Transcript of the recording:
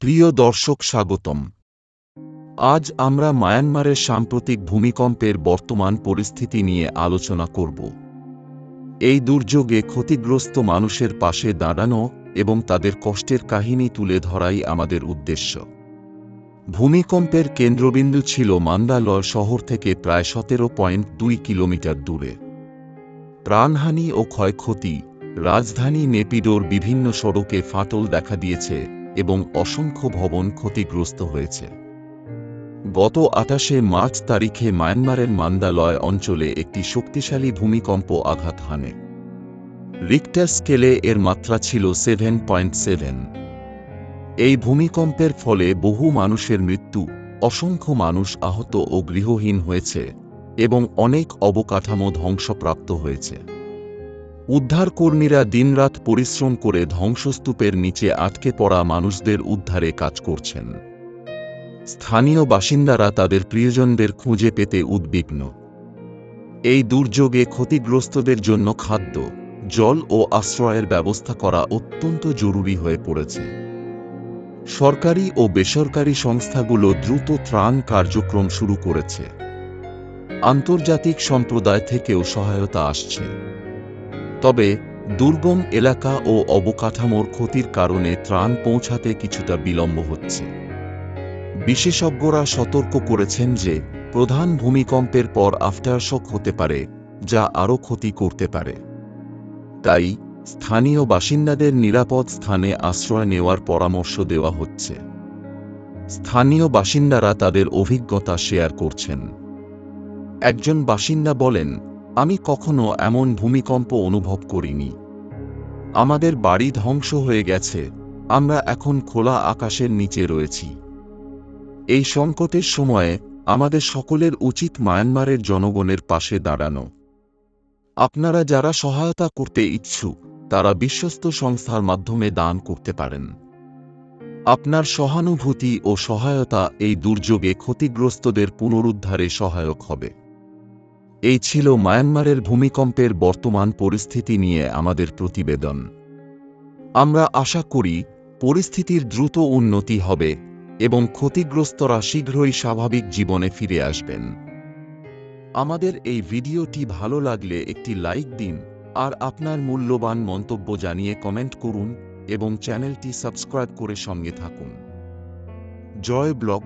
প্রিয় দর্শক, স্বাগতম। আজ আমরা মায়ানমারের সাম্প্রতিক ভূমিকম্পের বর্তমান পরিস্থিতি নিয়ে আলোচনা করব। এই দুর্যোগে ক্ষতিগ্রস্ত মানুষের পাশে দাঁড়ানো এবং তাদের কষ্টের কাহিনী তুলে ধরাই আমাদের উদ্দেশ্য। ভূমিকম্পের কেন্দ্রবিন্দু ছিল মান্দালয় শহর থেকে প্রায় সতেরো পয়েন্ট দুই কিলোমিটার দূরে। প্রাণহানি ও ক্ষয়ক্ষতি, রাজধানী নেপিডোর বিভিন্ন সড়কে ফাটল দেখা দিয়েছে এবং অসংখ্য ভবন ক্ষতিগ্রস্ত হয়েছে। গত আটাশে মার্চ তারিখে মায়ানমারের মান্দালয় অঞ্চলে একটি শক্তিশালী ভূমিকম্প আঘাত হানে। রিক্টার স্কেলে এর মাত্রা ছিল সেভেন পয়েন্ট সেভেন এই ভূমিকম্পের ফলে বহু মানুষের মৃত্যু, অসংখ্য মানুষ আহত ও গৃহহীন হয়েছে এবং অনেক অবকাঠামো ধ্বংসপ্রাপ্ত হয়েছে। উদ্ধারকর্মীরা দিনরাত পরিশ্রম করে ধ্বংসস্তূপের নিচে আটকে পড়া মানুষদের উদ্ধারে কাজ করছেন। স্থানীয় বাসিন্দারা তাদের প্রিয়জনদের খুঁজে পেতে উদ্বিগ্ন। এই দুর্যোগে ক্ষতিগ্রস্তদের জন্য খাদ্য, জল ও আশ্রয়ের ব্যবস্থা করা অত্যন্ত জরুরি হয়ে পড়েছে। সরকারি ও বেসরকারি সংস্থাগুলো দ্রুত ত্রাণ কার্যক্রম শুরু করেছে। আন্তর্জাতিক সম্প্রদায় থেকেও সহায়তা আসছে। তবে দুর্গম এলাকা ও অবকাঠামোর ক্ষতির কারণে ত্রাণ পৌঁছাতে কিছুটা বিলম্ব হচ্ছে। বিশেষজ্ঞরা সতর্ক করেছেন যে, প্রধান ভূমিকম্পের পর আফটারশক হতে পারে, যা আরও ক্ষতি করতে পারে। তাই, স্থানীয় বাসিন্দাদের নিরাপদ স্থানে আশ্রয় নেওয়ার পরামর্শ দেওয়া হচ্ছে। স্থানীয় বাসিন্দারা তাদের অভিজ্ঞতা শেয়ার করছেন। একজন বাসিন্দা বলেন আমি কখনো এমন ভূমিকম্প অনুভব করিনি। আমাদের বাড়ি ধ্বংস হয়ে গেছে, আমরা এখন খোলা আকাশের নিচে রয়েছি। এই সংকটের সময়ে আমাদের সকলের উচিত মায়ানমারের জনগণের পাশে দাঁড়ানো। আপনারা যারা সহায়তা করতে ইচ্ছুক, তারা বিশ্বস্ত সংস্থার মাধ্যমে দান করতে পারেন। আপনার সহানুভূতি ও সহায়তা এই দুর্যোগে ক্ষতিগ্রস্তদের পুনরুদ্ধারে সহায়ক হবে। এই ছিল মায়ানমারের ভূমিকম্পের বর্তমান পরিস্থিতি নিয়ে আমাদের প্রতিবেদন। আমরা আশা করি পরিস্থিতির দ্রুত উন্নতি হবে এবং ক্ষতিগ্রস্তরা শীঘ্রই স্বাভাবিক জীবনে ফিরে আসবেন। আমাদের এই ভিডিওটি ভালো লাগলে একটি লাইক দিন আর আপনার মূল্যবান মন্তব্য জানিয়ে কমেন্ট করুন এবং চ্যানেলটি সাবস্ক্রাইব করে সঙ্গে থাকুন। জয় ব্লগ